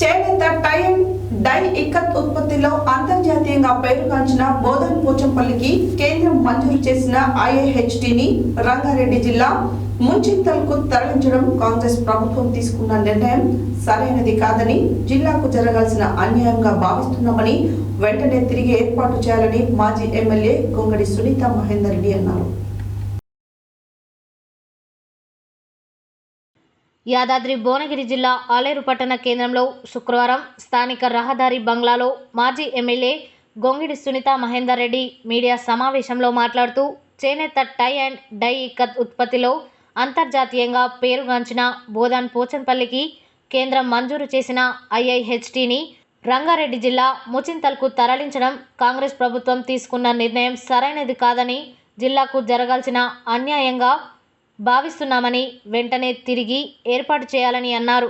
చేనేత time die ikat ఉత్పత్తిలో అంతర్జాతీయంగా పేరుగాంచిన బోధన్ పోచంపల్లికి కేంద్రం మంజూరు చేసిన ఐఏహెచ్డిని రంగారెడ్డి జిల్లా ముంచింతలకు తరలించడం కాంగ్రెస్ ప్రభుత్వం తీసుకున్న నిర్ణయం సరైనది కాదని జిల్లాకు జరగాల్సిన అన్యాయంగా భావిస్తున్నామని వెంటనే తిరిగి ఏర్పాటు చేయాలని మాజీ ఎమ్మెల్యే కొంగడి సునీత మహేందర్ రెడ్డి అన్నారు. యాదాద్రి భువనగిరి జిల్లా ఆలేరు పట్టణ కేంద్రంలో శుక్రవారం స్థానిక రహదారి బంగ్లాలో మాజీ ఎమ్మెల్యే గొంగిడి సునీత మహేందర్ రెడ్డి మీడియా సమావేశంలో మాట్లాడుతూ చేనేత టై అండ్ డై ఇక్కత్ ఉత్పత్తిలో అంతర్జాతీయంగా పేరుగాంచిన బోధన్ పోచంపల్లికి కేంద్రం మంజూరు చేసిన ఐఐహెచ్టిని రంగారెడ్డి జిల్లా ముచింతల్కు తరలించడం కాంగ్రెస్ ప్రభుత్వం తీసుకున్న నిర్ణయం సరైనది కాదని జిల్లాకు జరగాల్సిన అన్యాయంగా భావిస్తున్నామని వెంటనే తిరిగి ఏర్పాటు చేయాలని అన్నారు.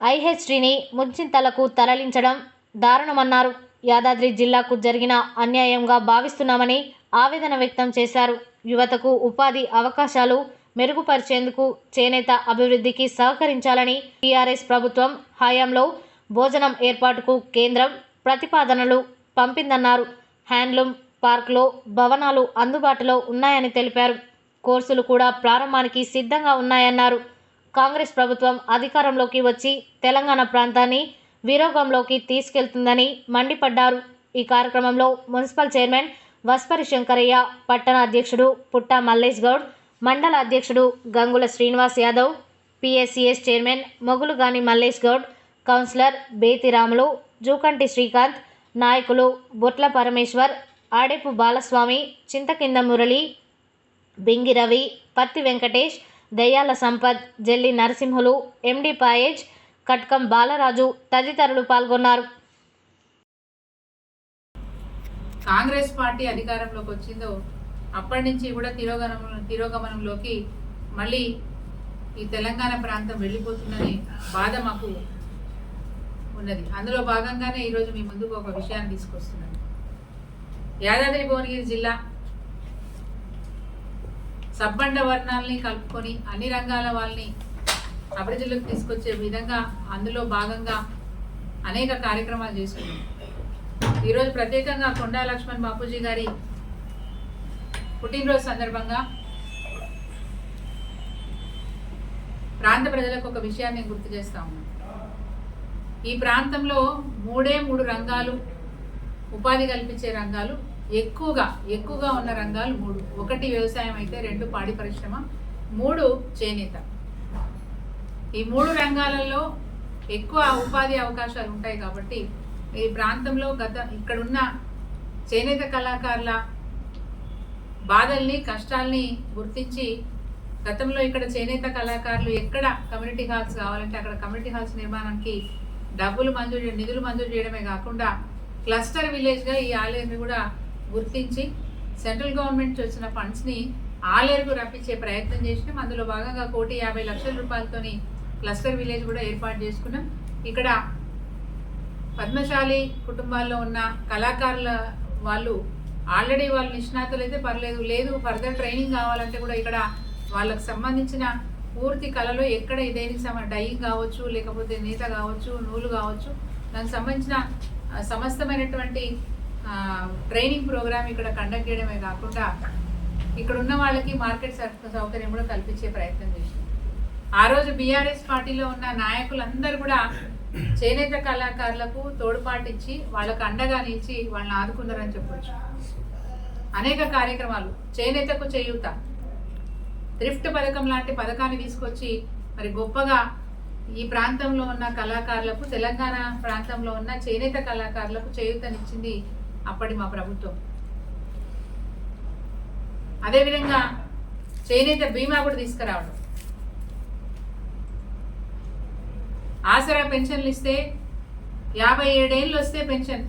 ఐహెచ్టీని ముంచింతలకు తరలించడం దారుణమన్నారు. యాదాద్రి జిల్లాకు జరిగిన అన్యాయంగా భావిస్తున్నామని ఆవేదన వ్యక్తం చేశారు. యువతకు ఉపాధి అవకాశాలు మెరుగుపరిచేందుకు చేనేత అభివృద్ధికి సహకరించాలని టీఆర్ఎస్ ప్రభుత్వం హయాంలో భోజనం ఏర్పాటుకు కేంద్రం ప్రతిపాదనలు పంపిందన్నారు. హ్యాండ్లూమ్ పార్క్లో భవనాలు అందుబాటులో ఉన్నాయని తెలిపారు. కోర్సులు కూడా ప్రారంభానికి సిద్ధంగా ఉన్నాయన్నారు. కాంగ్రెస్ ప్రభుత్వం అధికారంలోకి వచ్చి తెలంగాణ ప్రాంతాన్ని విరోగంలోకి తీసుకెళ్తుందని మండిపడ్డారు. ఈ కార్యక్రమంలో మున్సిపల్ చైర్మన్ వస్పరి శంకరయ్య పట్టణ అధ్యక్షుడు పుట్ట మల్లేష్ గౌడ్ మండల అధ్యక్షుడు Gangula Srinivas Yadav PSCS chairman Mogulugani Mallesh Goud councillor Bethiramulu Jukanti Srikanth నాయకులు బొట్ల పరమేశ్వర్ ఆడేపు బాలస్వామి చింతకింద మురళి బింగి రవి పత్తి వెంకటేష్ దయ్యాల సంపత్ జల్లి నరసింహులు ఎండి పాయేజ్ కట్కం బాలరాజు తదితరులు పాల్గొన్నారు. కాంగ్రెస్ పార్టీ అధికారంలోకి వచ్చిందో అప్పటి నుంచి కూడా తిరోగమనం తిరోగమనంలోకి మళ్ళీ ఈ తెలంగాణ ప్రాంతం వెళ్ళిపోతుందనే బాధ మాకు ఉన్నది. అందులో భాగంగానే ఈరోజు మీ ముందుకు ఒక విషయాన్ని తీసుకొస్తున్నాను. యాదాద్రి భువనగిరి జిల్లా సబ్బండ వర్ణాలని కలుపుకొని అన్ని రంగాల వాళ్ళని అభివృద్ధిలోకి తీసుకొచ్చే విధంగా అందులో భాగంగా అనేక కార్యక్రమాలు చేసుకున్నాం ఈరోజు ప్రత్యేకంగా కొండా లక్ష్మణ్ బాపూజీ గారి పుట్టినరోజు సందర్భంగా ప్రాంత ప్రజలకు ఒక విషయాన్ని గుర్తు చేస్తా ఉన్నాం ఈ ప్రాంతంలో మూడే మూడు రంగాలు ఉపాధి కల్పించే రంగాలు ఎక్కువగా ఎక్కువగా ఉన్న రంగాలు మూడు. ఒకటి వ్యవసాయం అయితే రెండు పాడి పరిశ్రమ మూడు చేనేత. ఈ మూడు రంగాలలో ఎక్కువ ఉపాధి అవకాశాలు ఉంటాయి కాబట్టి ఈ ప్రాంతంలో గత ఇక్కడున్న చేనేత కళాకారుల బాధల్ని కష్టాల్ని గుర్తించి గతంలో ఇక్కడ చేనేత కళాకారులు ఎక్కడ కమ్యూనిటీ హాల్స్ కావాలంటే అక్కడ కమ్యూనిటీ హాల్స్ నిర్మాణానికి డబ్బులు మంజూరు నిధులు మంజూరు చేయడమే కాకుండా క్లస్టర్ విలేజ్గా ఈ ఆలయాన్ని కూడా గుర్తించి సెంట్రల్ గవర్నమెంట్ వచ్చిన ఫండ్స్ని ఆలేరుకు రప్పించే ప్రయత్నం చేసినాం. అందులో భాగంగా కోటి యాభై లక్షల రూపాయలతోని క్లస్టర్ విలేజ్ కూడా ఏర్పాటు చేసుకున్నాం. ఇక్కడ పద్మశాలి కుటుంబాల్లో ఉన్న కళాకారుల వాళ్ళు ఆల్రెడీ వాళ్ళు నిష్ణాతులు అయితే పర్లేదు. లేదు ఫర్దర్ ట్రైనింగ్ కావాలంటే కూడా ఇక్కడ వాళ్ళకు సంబంధించిన పూర్తి కళలో ఎక్కడ దేనికి సమ డైయింగ్ కావచ్చు లేకపోతే నేత కావచ్చు నూలు కావచ్చు దానికి సంబంధించిన సమస్తమైనటువంటి ట్రైనింగ్ ప్రోగ్రామ్ ఇక్కడ కండక్ట్ చేయడమే కాకుండా ఇక్కడ ఉన్న వాళ్ళకి మార్కెట్ సౌ- సౌకర్యం కూడా కల్పించే ప్రయత్నం చేసింది. ఆ రోజు బీఆర్ఎస్ పార్టీలో ఉన్న నాయకులందరూ కూడా చేనేత కళాకారులకు తోడ్పాటిచ్చి వాళ్ళకు అండగా నిలిచి వాళ్ళని ఆదుకున్నారని చెప్పొచ్చు. అనేక కార్యక్రమాలు చేనేతకు చేయూత థ్రిఫ్ట్ పథకం లాంటి పథకాన్ని తీసుకొచ్చి మరి గొప్పగా ఈ ప్రాంతంలో ఉన్న కళాకారులకు తెలంగాణ ప్రాంతంలో ఉన్న చేనేత కళాకారులకు చేయూతనిచ్చింది అప్పటి మా ప్రభుత్వం. అదేవిధంగా చేనేత బీమా కూడా తీసుకురావడం. ఆసరా పెన్షన్లు ఇస్తే యాభై ఏడేళ్ళు వస్తే పెన్షన్.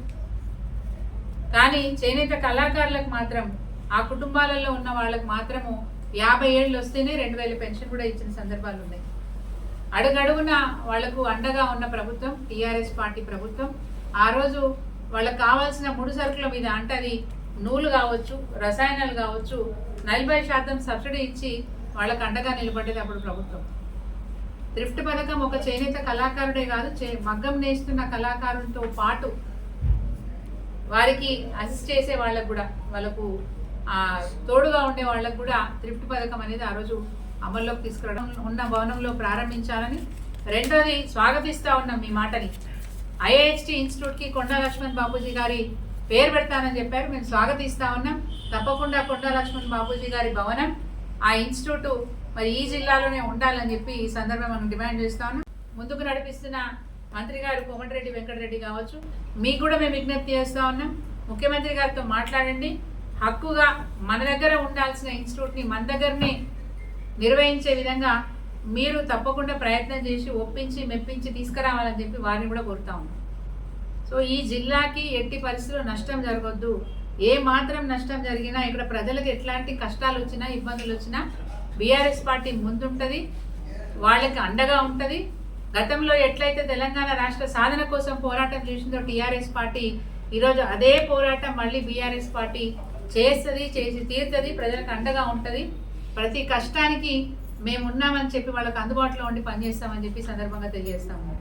కానీ చేనేత కళాకారులకు మాత్రం ఆ కుటుంబాలలో ఉన్న వాళ్ళకు మాత్రము యాభై ఏళ్ళు వస్తేనే రెండు వేల పెన్షన్ కూడా ఇచ్చిన సందర్భాలు ఉన్నాయి. అడుగడుగున వాళ్ళకు అండగా ఉన్న ప్రభుత్వం టీఆర్ఎస్ పార్టీ ప్రభుత్వం ఆ రోజు వాళ్ళకి కావాల్సిన ముడి సరుకుల మీద అంటే అది నూలు కావచ్చు రసాయనాలు కావచ్చు నలభై శాతం సబ్సిడీ ఇచ్చి వాళ్ళకి అండగా నిలబడేది అప్పుడు ప్రభుత్వం. థ్రిఫ్ట్ పథకం ఒక చేనేత కళాకారుడే కాదు చే మగ్గం నేస్తున్న కళాకారులతో పాటు వారికి అసిస్ట్ చేసే వాళ్ళకు కూడా వాళ్ళకు తోడుగా ఉండే వాళ్ళకు కూడా థ్రిఫ్ట్ పథకం అనేది ఆ రోజు అమల్లోకి తీసుకురావడం ఉన్న భవనంలో ప్రారంభించాలని రెండోది స్వాగతిస్తూ ఉన్నాం మీ మాటని. ఐఐహెచ్టి ఇన్స్టిట్యూట్కి కొండా లక్ష్మణ్ బాబూజీ గారి పేరు పెడతానని చెప్పారు. మేము స్వాగతిస్తా ఉన్నాం. తప్పకుండా కొండా లక్ష్మణ్ బాబూజీ గారి భవనం ఆ ఇన్స్టిట్యూట్ మరి ఈ జిల్లాలోనే ఉండాలని చెప్పి ఈ సందర్భం మనం డిమాండ్ చేస్తా ఉన్నాం. ముందుకు నడిపిస్తున్న మంత్రి గారు కోమటిరెడ్డి వెంకటరెడ్డి కావచ్చు మీకు కూడా మేము విజ్ఞప్తి చేస్తా ఉన్నాం. ముఖ్యమంత్రి గారితో మాట్లాడండి. హక్కుగా మన దగ్గర ఉండాల్సిన ఇన్స్టిట్యూట్ని మన దగ్గరనే నిర్వహించే విధంగా మీరు తప్పకుండా ప్రయత్నం చేసి ఒప్పించి మెప్పించి తీసుకురావాలని చెప్పి వారిని కూడా కోరుతా ఉన్నాం. సో ఈ జిల్లాకి ఎట్టి పరిస్థితుల్లో నష్టం జరగొద్దు. ఏ మాత్రం నష్టం జరిగినా ఇక్కడ ప్రజలకు ఎట్లాంటి కష్టాలు వచ్చినా ఇబ్బందులు వచ్చినా బీఆర్ఎస్ పార్టీ ముందుంటుంది వాళ్ళకి అండగా ఉంటుంది. గతంలో ఎట్లయితే తెలంగాణ రాష్ట్ర సాధన కోసం పోరాటం చేసిందో టీఆర్ఎస్ పార్టీ ఈరోజు అదే పోరాటం మళ్ళీ బీఆర్ఎస్ పార్టీ చేస్తుంది చేసి తీరుతుంది ప్రజలకు అండగా ఉంటుంది. ప్రతి కష్టానికి మేము ఉన్నామని చెప్పి వాళ్ళకి అందుబాటులో ఉండి పనిచేస్తామని చెప్పి సందర్భంగా తెలియజేస్తాము.